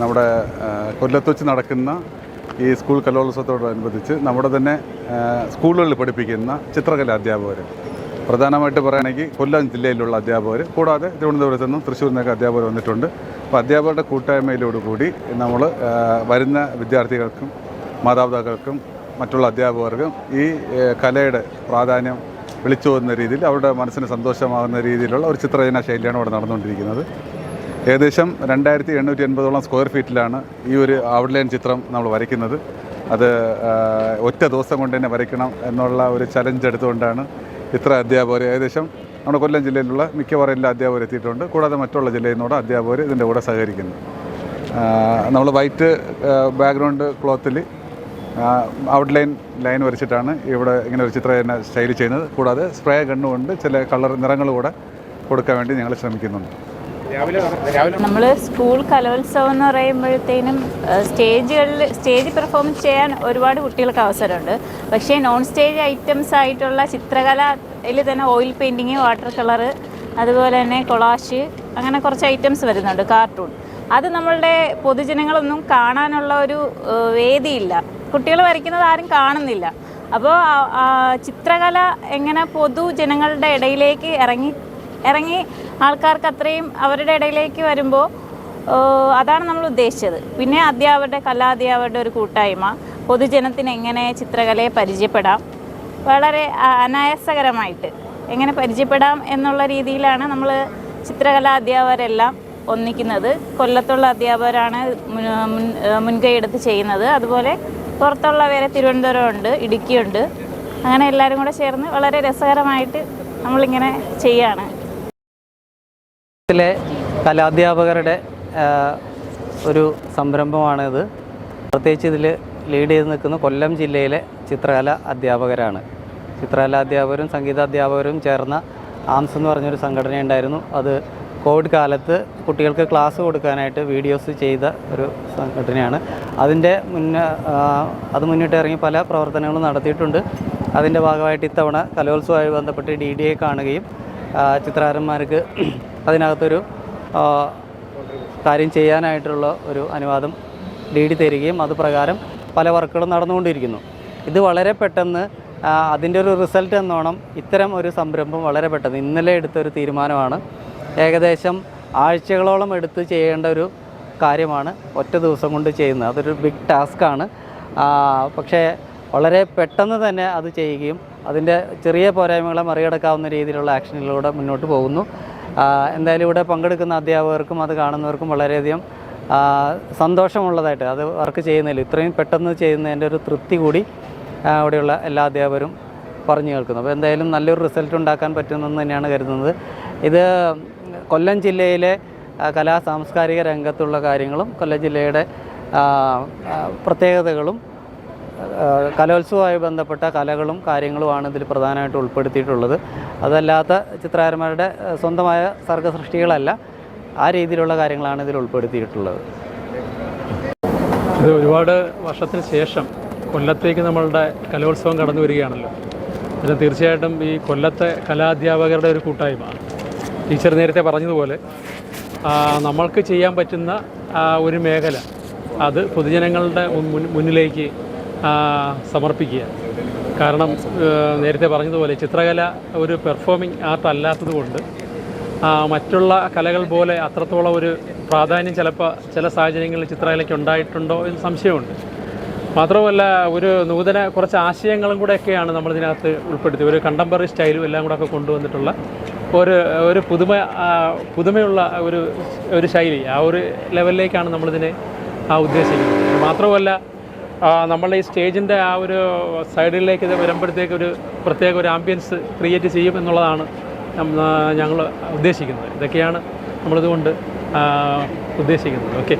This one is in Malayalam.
നമ്മുടെ കൊല്ലത്ത് വെച്ച് നടക്കുന്ന ഈ സ്കൂൾ കലോത്സവത്തോടനുബന്ധിച്ച് നമ്മുടെ തന്നെ സ്കൂളുകളിൽ പഠിപ്പിക്കുന്ന ചിത്രകല അധ്യാപകർ പ്രധാനമായിട്ട് പറയുകയാണെങ്കിൽ കൊല്ലം ജില്ലയിലുള്ള അധ്യാപകർ കൂടാതെ തിരുവനന്തപുരത്ത് നിന്നും തൃശ്ശൂരിൽ നിന്നൊക്കെ അധ്യാപകർ വന്നിട്ടുണ്ട്. അപ്പോൾ അധ്യാപകരുടെ കൂട്ടായ്മയിലോടുകൂടി നമ്മൾ വരുന്ന വിദ്യാർത്ഥികൾക്കും മാതാപിതാക്കൾക്കും മറ്റുള്ള അധ്യാപകർക്കും ഈ കലയുടെ പ്രാധാന്യം വിളിച്ചു പോകുന്ന രീതിയിൽ അവരുടെ മനസ്സിന് സന്തോഷമാകുന്ന രീതിയിലുള്ള ഒരു ചിത്രരചന ശൈലിയാണ് ഇവിടെ നടന്നുകൊണ്ടിരിക്കുന്നത്. ഏകദേശം രണ്ടായിരത്തി എണ്ണൂറ്റി എൺപതോളം സ്ക്വയർ ഫീറ്റിലാണ് ഈ ഒരു ഔട്ട്ലൈൻ ചിത്രം നമ്മൾ വരയ്ക്കുന്നത്. അത് ഒറ്റ ദിവസം കൊണ്ട് തന്നെ വരയ്ക്കണം എന്നുള്ള ഒരു ചലഞ്ച് എടുത്തുകൊണ്ടാണ് ഇത്ര അധ്യാപകർ ഏകദേശം നമ്മുടെ കൊല്ലം ജില്ലയിലുള്ള മിക്കവാറും എല്ലാ അധ്യാപകരും എത്തിയിട്ടുണ്ട്. കൂടാതെ മറ്റുള്ള ജില്ലയിൽ നിന്നോട് അധ്യാപകർ ഇതിന്റെ കൂടെ സഹകരിക്കുന്നു. നമ്മൾ വൈറ്റ് ബാക്ക്ഗ്രൗണ്ട് ക്ലോത്തിൽ ഔട്ട്ലൈൻ ലൈൻ വരച്ചിട്ടാണ് ഇവിടെ ഇങ്ങനെ ഒരു ചിത്രരചന ശൈലി ചെയ്യുന്നത്. കൂടാതെ സ്പ്രേ കണ്ണുകൊണ്ട് ചില കളർ നിറങ്ങൾ കൂടെ കൊടുക്കാൻ വേണ്ടി ഞങ്ങൾ ശ്രമിക്കുന്നുണ്ട്. നമ്മൾ സ്കൂൾ കലോത്സവം എന്ന് പറയുമ്പോഴത്തേനും സ്റ്റേജുകളിൽ സ്റ്റേജ് പെർഫോമൻസ് ചെയ്യാൻ ഒരുപാട് കുട്ടികൾക്ക് അവസരമുണ്ട്. പക്ഷേ നോൺ സ്റ്റേജ് ഐറ്റംസ് ആയിട്ടുള്ള ചിത്രകലയിൽ തന്നെ ഓയിൽ പെയിന്റിങ് വാട്ടർ കളറ് അതുപോലെ തന്നെ കൊളാഷ് അങ്ങനെ കുറച്ച് ഐറ്റംസ് വരുന്നുണ്ട് കാർട്ടൂൺ അത് നമ്മളുടെ പൊതുജനങ്ങളൊന്നും കാണാനുള്ള ഒരു വേദിയില്ല. കുട്ടികൾ വരയ്ക്കുന്നത് ആരും കാണുന്നില്ല. അപ്പോൾ ചിത്രകല എങ്ങനെ പൊതുജനങ്ങളുടെ ഇടയിലേക്ക് ഇറങ്ങി ഇറങ്ങി ആൾക്കാർക്ക് അത്രയും അവരുടെ ഇടയിലേക്ക് വരുമ്പോൾ അതാണ് നമ്മൾ ഉദ്ദേശിച്ചത്. പിന്നെ അധ്യാപകരുടെ കലാധ്യാപകരുടെ ഒരു കൂട്ടായ്മ പൊതുജനത്തിന് എങ്ങനെ ചിത്രകലയെ പരിചയപ്പെടാം വളരെ അനായാസകരമായിട്ട് എങ്ങനെ പരിചയപ്പെടാം എന്നുള്ള രീതിയിലാണ് നമ്മൾ ചിത്രകലാ അധ്യാപകരെല്ലാം ഒന്നിക്കുന്നത്. കൊല്ലത്തുള്ള അധ്യാപകരാണ് മുൻ- മുൻ- മുൻകൈ എടുത്ത് ചെയ്യുന്നത്. അതുപോലെ പുറത്തുള്ളവരെ തിരുവനന്തപുരമുണ്ട് ഇടുക്കിയുണ്ട് അങ്ങനെ എല്ലാവരും കൂടെ ചേർന്ന് വളരെ രസകരമായിട്ട് നമ്മളിങ്ങനെ ചെയ്യാണ്. ത്തിലെ കലാധ്യാപകരുടെ ഒരു സംരംഭമാണിത്. പ്രത്യേകിച്ച് ഇതിൽ ലീഡ് ചെയ്ത് നിൽക്കുന്ന കൊല്ലം ജില്ലയിലെ ചിത്രകല അധ്യാപകരാണ്. ചിത്രകല അധ്യാപകരും സംഗീതാധ്യാപകരും ചേർന്ന ആംസ് എന്ന് പറഞ്ഞൊരു സംഘടന ഉണ്ടായിരുന്നു. അത് കോവിഡ് കാലത്ത് കുട്ടികൾക്ക് ക്ലാസ് കൊടുക്കാനായിട്ട് വീഡിയോസ് ചെയ്ത ഒരു സംഘടനയാണ്. അതിന്റെ മുന്നേ അത് മുന്നിട്ട് ഇറങ്ങി പല പ്രവർത്തനങ്ങളും നടത്തിയിട്ടുണ്ട്. അതിന്റെ ഭാഗമായിട്ട് ഇത്തവണ കലോത്സവമായി ബന്ധപ്പെട്ട് ഡി ഡി എ കാണുകയും ചിത്രകാരന്മാർക്ക് അതിനകത്തൊരു കാര്യം ചെയ്യാനായിട്ടുള്ള ഒരു അനുവാദം ഡി ഡി തരികയും അത് പ്രകാരം പല വർക്കുകളും നടന്നുകൊണ്ടിരിക്കുന്നു. ഇത് വളരെ പെട്ടെന്ന് അതിന്റെ ഒരു റിസൾട്ട് എന്നോണം ഇത്തരം ഒരു സംരംഭം വളരെ പെട്ടെന്ന് ഇന്നലെ എടുത്തൊരു തീരുമാനമാണ്. ഏകദേശം ആഴ്ചകളോളം എടുത്ത് ചെയ്യേണ്ട ഒരു കാര്യമാണ് ഒറ്റ ദിവസം കൊണ്ട് ചെയ്യുന്നത്. അതൊരു ബിഗ് ടാസ്ക്കാണ് പക്ഷേ വളരെ പെട്ടെന്ന് തന്നെ അത് ചെയ്യുകയും അതിന്റെ ചെറിയ പോരായ്മകളെ മറികടക്കാവുന്ന രീതിയിലുള്ള ആക്ഷനിലൂടെ മുന്നോട്ട് പോകുന്നു. എന്തായാലും ഇവിടെ പങ്കെടുക്കുന്ന അധ്യാപകർക്കും അത് കാണുന്നവർക്കും വളരെയധികം സന്തോഷമുള്ളതായിട്ട് അത് വർക്ക് ചെയ്യുന്നതിൽ ഇത്രയും പെട്ടെന്ന് ചെയ്യുന്നതിന്റെ ഒരു തൃപ്തി കൂടി അവിടെയുള്ള എല്ലാ അധ്യാപകരും പറഞ്ഞു കേൾക്കുന്നു. അപ്പോൾ എന്തായാലും നല്ലൊരു റിസൾട്ട് ഉണ്ടാക്കാൻ പറ്റുമെന്ന് തന്നെയാണ് കരുതുന്നത്. ഇത് കൊല്ലം ജില്ലയിലെ കലാ സാംസ്കാരിക രംഗത്തുള്ള കാര്യങ്ങളും കൊല്ലം ജില്ലയുടെ പ്രത്യേകതകളും കലോത്സവവുമായി ബന്ധപ്പെട്ട കലകളും കാര്യങ്ങളുമാണ് ഇതിൽ പ്രധാനമായിട്ട് ഉൾപ്പെടുത്തിയിട്ടുള്ളത്. അതല്ലാത്ത ചിത്രകാരന്മാരുടെ സ്വന്തമായ സർഗസൃഷ്ടികളല്ല ആ രീതിയിലുള്ള കാര്യങ്ങളാണ് ഇതിൽ ഉൾപ്പെടുത്തിയിട്ടുള്ളത്. ഇത് ഒരുപാട് വർഷത്തിന് ശേഷം കൊല്ലത്തേക്ക് നമ്മളുടെ കലോത്സവം കടന്നു വരികയാണല്ലോ. പിന്നെ തീർച്ചയായിട്ടും ഈ കൊല്ലത്തെ കലാധ്യാപകരുടെ ഒരു കൂട്ടായ്മ. ടീച്ചർ നേരത്തെ പറഞ്ഞതുപോലെ നമ്മൾക്ക് ചെയ്യാൻ പറ്റുന്ന ഒരു മേഖല അത് പൊതുജനങ്ങളുടെ മുന്നിലേക്ക് സമർപ്പിക്കുക. കാരണം നേരത്തെ പറഞ്ഞതുപോലെ ചിത്രകല ഒരു പെർഫോമിംഗ് ആർട്ട് അല്ലാത്തതുകൊണ്ട് മറ്റുള്ള കലകൾ പോലെ അത്രത്തോളം ഒരു പ്രാധാന്യം ചിലപ്പോൾ ചില സാഹചര്യങ്ങളിൽ ചിത്രകലയ്ക്ക് ഉണ്ടായിട്ടുണ്ടോ എന്ന് സംശയമുണ്ട്. മാത്രമല്ല ഒരു നൂതന കുറച്ച് ആശയങ്ങളും കൂടെയൊക്കെയാണ് നമ്മളിതിനകത്ത് ഉൾപ്പെടുത്തിയത്. ഒരു കണ്ടംപററി സ്റ്റൈലും എല്ലാം കൂടെ ഒക്കെ കൊണ്ടുവന്നിട്ടുള്ള ഒരു ഒരു പുതുമ പുതുമയുള്ള ഒരു ഒരു ശൈലി ആ ഒരു ലെവലിലേക്കാണ് നമ്മളിതിനെ ആ ഉദ്ദേശിക്കുന്നത്. മാത്രമല്ല ആ, നമ്മളുടെ ഈ സ്റ്റേജിന്റെ ആ ഒരു സൈഡിലേക്ക് ഇത് വരുമ്പോഴത്തേക്ക് ഒരു പ്രത്യേക ഒരു ആംബിയൻസ് ക്രിയേറ്റ് ചെയ്യും എന്നുള്ളതാണ് ഞങ്ങൾ ഉദ്ദേശിക്കുന്നത്. ഇതൊക്കെയാണ് നമ്മളിതുകൊണ്ട് ഉദ്ദേശിക്കുന്നത്. ഓക്കെ